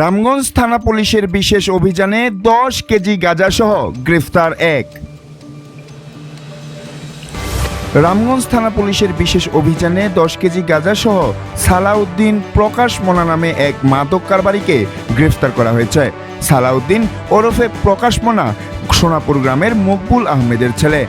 রামগঞ্জ থানা পুলিশের বিশেষ অভিযানে দশ কেজি গাঁজাসহ গ্রেফতার এক। রামগঞ্জ থানা পুলিশের বিশেষ অভিযানে দশ কেজি গাঁজাসহ সালাউদ্দিন প্রকাশ মোনা নামে এক মাদক কারবারিকে গ্রেফতার করা হয়েছে। সালাউদ্দিন ওরফে প্রকাশ মোনা সোনাপুর গ্রামের মকবুল আহমেদের ছেলে।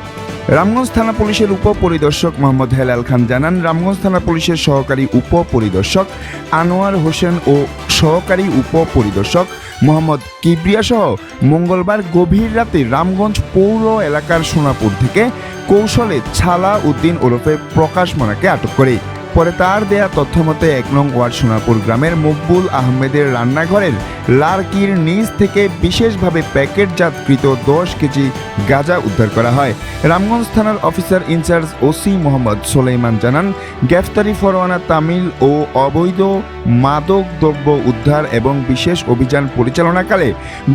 রামগঞ্জ থানা পুলিশের উপপরিদর্শক মোহাম্মদ হেলাল খান জানান, রামগঞ্জ থানা পুলিশের সহকারী উপপরিদর্শক আনোয়ার হোসেন ও সহকারী উপপরিদর্শক মোহাম্মদ কিবরিয়া সহ মঙ্গলবার গভীর রাতে রামগঞ্জ পৌর এলাকার সোনাপুর থেকে কৌশলে ছালা উদ্দিন ওরফে প্রকাশ মোনাকে আটক করে। পরে তার দেয়া তথ্য মতে, এক নং ওয়ার্ড সোনাপুর গ্রামের মকবুল আহমেদের রান্নাঘরের লার্কির নিচ থেকে বিশেষভাবে প্যাকেটজাতকৃত দশ কেজি গাঁজা উদ্ধার করা হয়। রামগঞ্জ থানার officer incharge OC Mohammad Solaiman জানান, গ্রেফতারি ফরওয়ানা তামিল ও অবৈধ মাদক দ্রব্য উদ্ধার এবং বিশেষ অভিযান পরিচালনাকালে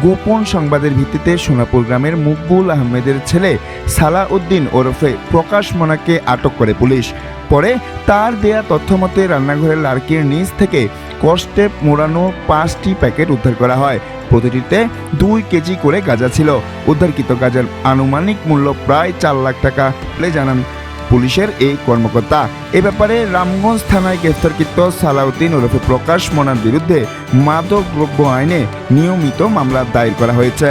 গোপন সংবাদের ভিত্তিতে সোনাপুর গ্রামের মকবুল আহমেদের ছেলে সালাউদ্দিন ওরফে প্রকাশ মোনাকে আটক করে পুলিশ। পরে তার দেয়া তথ্য মতে রান্নাঘরের লার্কির নিচ থেকে কষ্টে মোড়ানো পাঁচটি প্যাকেট উদ্ধার করা হয়। প্রতিটিতে দুই কেজি করে গাঁজা ছিল। উদ্ধারকৃত গাঁজার আনুমানিক মূল্য প্রায় চার লাখ টাকা বলে জানান পুলিশের এই কর্মকর্তা। এ ব্যাপারে রামগঞ্জ থানায় গ্রেফতারকৃত সালাউদ্দিন ওরফে প্রকাশ মোনার বিরুদ্ধে মাদক দ্রব্য আইনে নিয়মিত মামলা দায়ের করা হয়েছে।